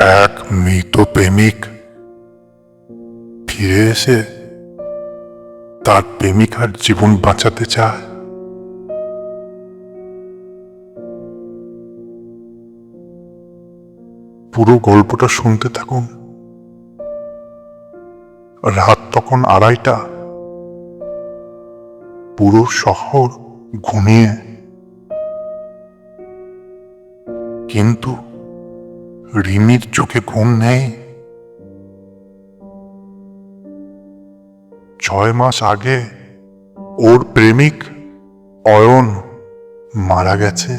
এক মৃত প্রেমিক ফিরে এসে তার প্রেমিকার জীবন বাঁচাতে চায়। পুরো গল্পটা শুনতে থাকুন। রাত তখন আড়াইটা। পুরো শহর ঘুমিয়ে। কিন্তু রিমির চোখে ঘুম নেই? ছয় মাস আগে ওর প্রেমিক অয়ন মারা গেছে।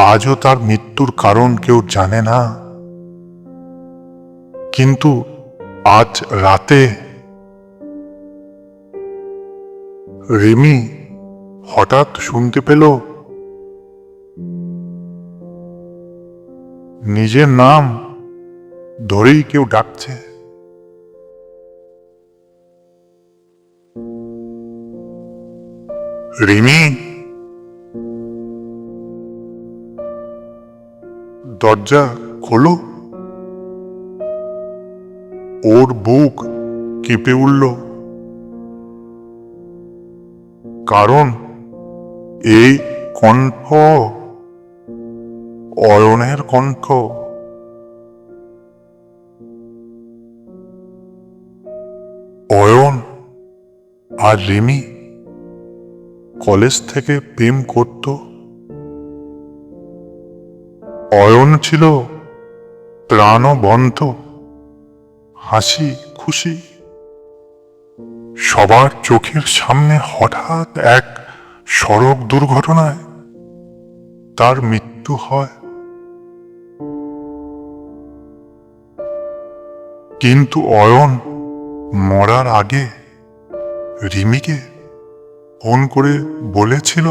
আজও তার মৃত্যুর কারণ কেউ জানে না। কিন্তু আজ রাতে রিমি হঠাৎ শুনতে পেল নিজের নাম ধরেই কেউ ডাকছে। রিমি? দরজা খোলো। ওর বুক কেঁপে উঠল। কারণ এই কণ্ঠ অয়নের কণ্ঠ। অয়ন আর রিমি কলেজ থেকে প্রেম করত। অয়ন ছিল প্রাণবন্ত, হাসি খুশি। সবার চোখের সামনে হঠাৎ এক সড়ক দুর্ঘটনায় তার মৃত্যু হয়। কিন্তু অয়ন মরার আগে রিমিকে ফোন করে বলেছিল,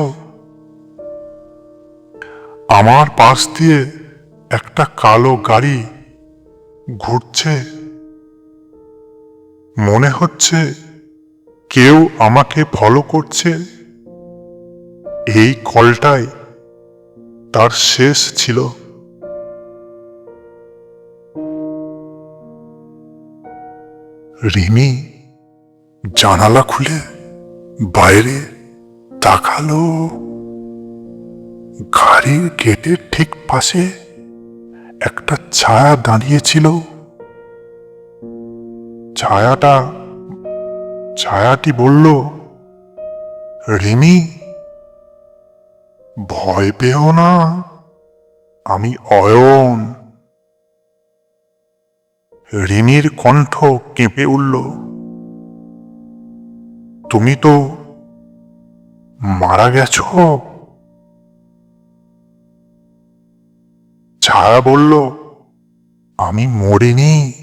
আমার পাশ দিয়ে একটা কালো গাড়ি ঘুরছে। মনে হচ্ছে কেউ আমাকে ফলো করছে। এই কলটাই তার শেষ ছিল। রিমি, জানালা খুলে বাইরে তাকালো। গাড়ির গেটের ঠিক পাশে একটা ছায়া দাঁড়িয়েছিল। ছায়াটা, ছায়াটি বলল, রিমি, ভয় পেও না, আমি অয়ন। রিমির কণ্ঠ কেঁপে উঠল। তুমি তো মারা গেছ? ছায়া বলল, আমি মরিনি।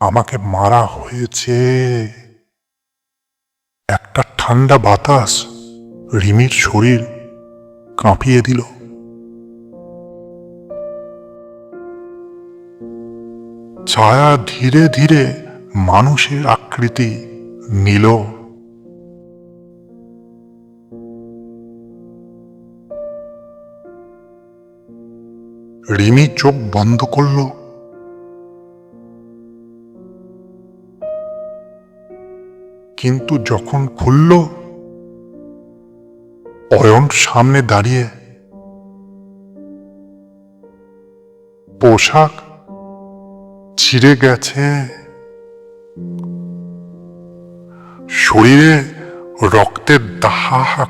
আমাকে মারা হয়েছে। একটা ঠান্ডা বাতাস রিমির শরীর কাঁপিয়ে দিল। ছায়া ধীরে ধীরে মানুষের আকৃতি নিল। রিমি চোখ বন্ধ করল। কিন্তু যখন খুলল, অয়ন সামনে দাঁড়িয়ে পোশাক ছিঁড়ে গেছে। শরীরে রক্তের দাহাক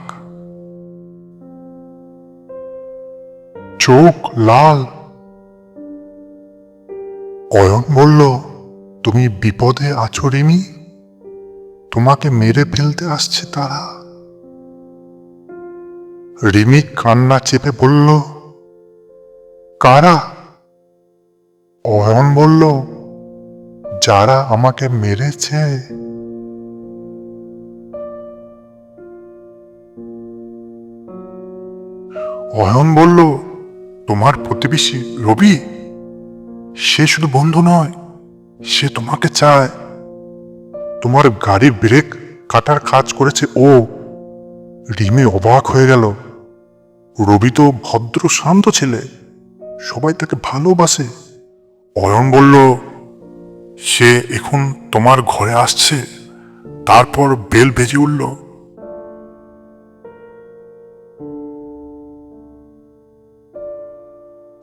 চোখ লাল। অয়ন বলল, তুমি বিপদে আছো রিমি? তোমাকে মেরে ফেলতে আসছে তারা? রিমি কান্না চেপে বলল, কারা? অয়ন বলল, যারা আমাকে মেরেছে? অয়ন বলল, তোমার প্রতিবেশী রবি, সে শুধু বন্ধু নয়, সে তোমাকে চায়। তোমার গাড়ির ব্রেক কাটার কাজ করেছে ও। রিমি অবাক হয়ে গেল। রবি তো ভদ্র শান্ত ছেলে, সবাই তাকে ভালোবাসে। অয়ন বলল, সে এখন তোমার ঘরে আসছে? তারপর বেল বেজে উঠল।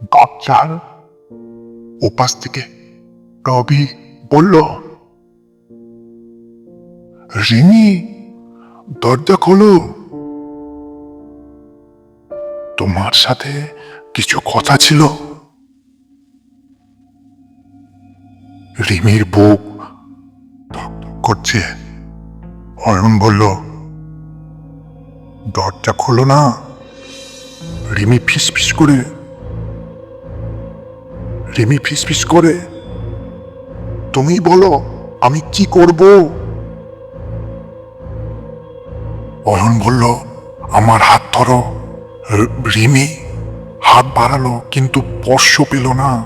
দরজার ওপাশ থেকে রবি বলল, রিমি, দরজা খোলো। তোমার সাথে কিছু কথা ছিল। রিমির বুক করছে। অয়ন বলল, দরজা খোলো না। রিমি ফিস ফিস করে, রিমি ফিস ফিস করে, তুমি বলো, আমি কি করব? অয়ন বলল, আমার হাত ধরো। রিমি হাত বাড়ালো, কিন্তু স্পর্শ পেল না।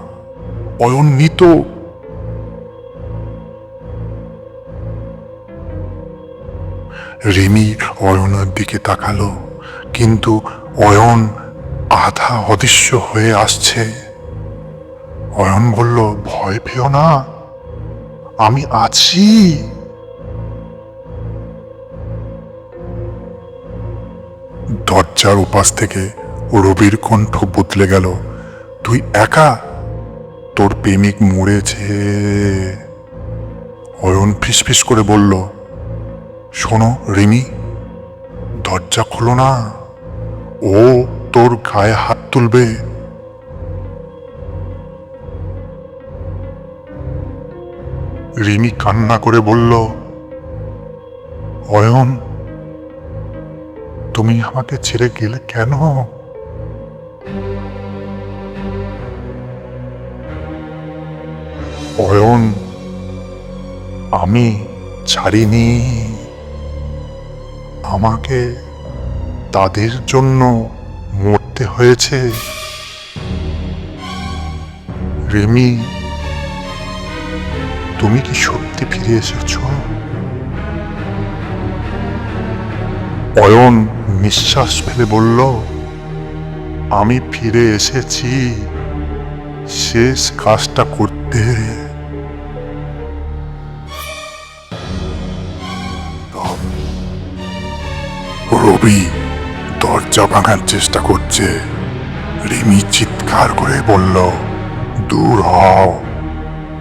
অয়ন নিত রিমি অয়নের দিকে তাকালো, কিন্তু অয়ন আধা অদৃশ্য হয়ে আসছে। অয়ন বলল, ভয় পেও না, আমি আছি। দরজার উপাস থেকে রবির কণ্ঠ বদলে গেল, তুই একা? তোর প্রেমিক মরেছে। অয়ন ফিসফিস করে বলল শোনো, রিমি। দরজা খোলো না। ও তোর গায়ে হাত তুলবে। রিমি কান্না করে বলল, অয়ন, তুমি আমাকে ছেড়ে গেলে কেন? অয়ন, আমি ছাড়িনি। আমাকে তাদের জন্য মরতে হয়েছে। রেমি, তুমি কি সত্যি ফিরে এসেছ? অয়ন নিঃশ্বাস ফেলে বলল, আমি ফিরে এসেছি। শেষ কাজটা করতে। রবি দরজা ভাঙার চেষ্টা করছে। রিমি চিৎকার করে বলল, দূর হও।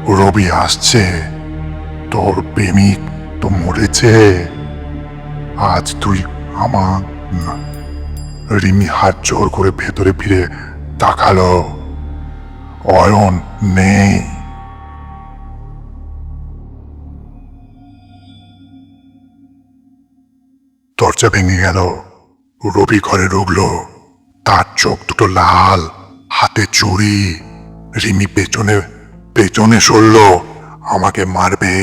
রবি আসছে। তোর প্রেমিক তো মরেছে। আজ তুই আমার। রিমি হাত জোর করে ভেতরে ফিরে তাকালো। অয়ন নেই। দরজা ভেঙে গেল। রবি ঘরে ঢুকলো তার চোখ দুটো লাল, হাতে চুরি রিমি পেছনে পেছনে সরল, আমাকে মারবে।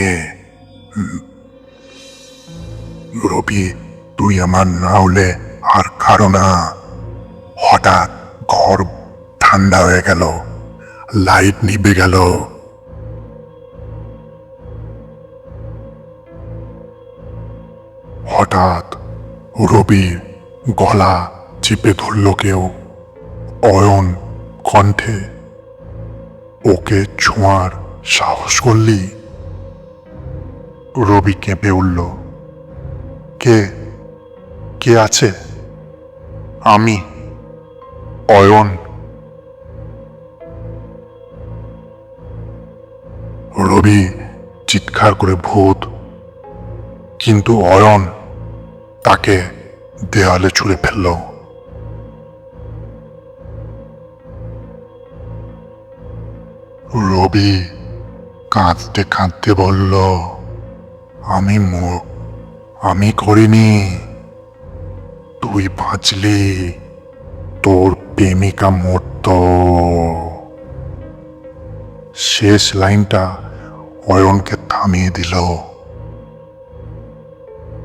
রবি, তুই আমার না হলে আর কারও না। হঠাৎ ঘর ঠান্ডা হয়ে গেল। লাইট নিভে গেল। হঠাৎ রবির গলা চিপে ধরল কেউ। অয়ন কণ্ঠে, ওকে ছোঁয়ার সাহস করলি? রবি কেঁপে উঠল, কে? কে আছে? আমি, অয়ন। রবি চিৎকার করে ভূত, কিন্তু অয়ন তাকে দেয়ালে ছুঁড়ে ফেলল। রবি কাঁদতে কাঁদতে বলল, আমি আমি করিনি। তুই বাঁচলি, তোর প্রেমিকা মরত। শেষ লাইনটা অয়নকে থামিয়ে দিল।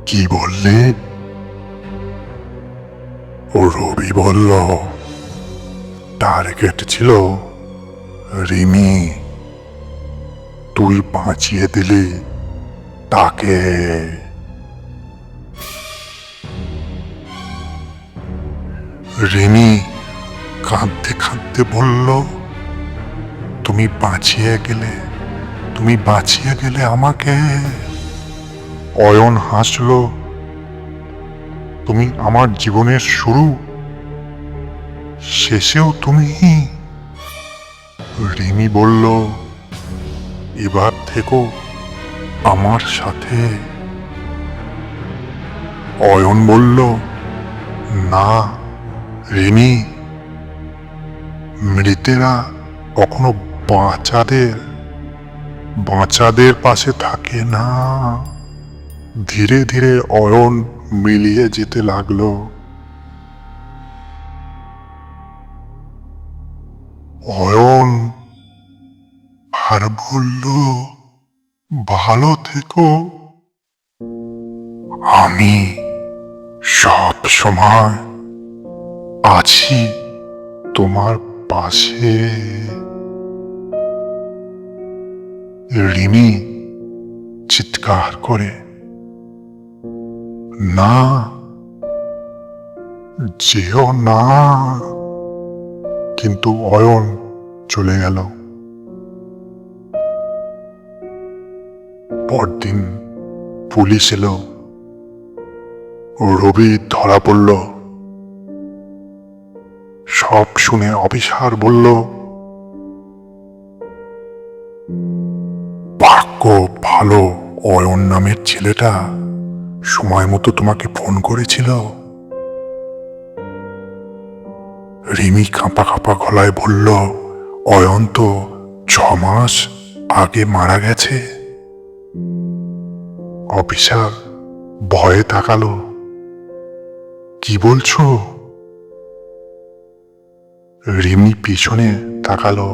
কি বললে? ও রবি বলল টার্গেট ছিল রিমি। তুই বাঁচিয়ে দিলি তাকে। রিমি কাঁদতে কাঁদতে বলল, তুমি বাঁচিয়ে গেলে, তুমি বাঁচিয়ে গেলে আমাকে। অয়ন হাসলো তুমি আমার জীবনের শুরু, শেষেও তুমি রিমি বলল, এবার থেকো আমার সাথে। অয়ন বলল, না রিমি, মৃতেরা কখনো বাঁচাদের বাঁচাদের পাশে থাকে না। ধীরে ধীরে অয়ন মিলিয়ে যেতে লাগল। অয়ন আর বলল, ভালো থেকো। আমি সব সময় আছি তোমার পাশে। রিমি চিৎকার করে না, যেও না। কিন্তু অয়ন চলে গেল। পরদিন পুলিশ এলো। রবি ধরা পড়ল। সব শুনে অফিসার বলল, ভাগ্য ভালো, অয়ন নামের ছেলেটা। সময় মতো তোমাকে ফোন করেছিল রিমি কাঁপা কাঁপা গলায় বলল, অয়ন্ত, ছ মাস আগে মারা গেছে? অফিসার ভয়ে তাকালো, কি বলছো? রিমি পিছনে তাকালো,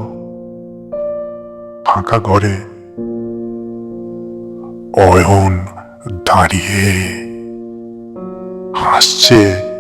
ফাঁকা ঘরে। অয়ন দাঁড়িয়ে হাসছে।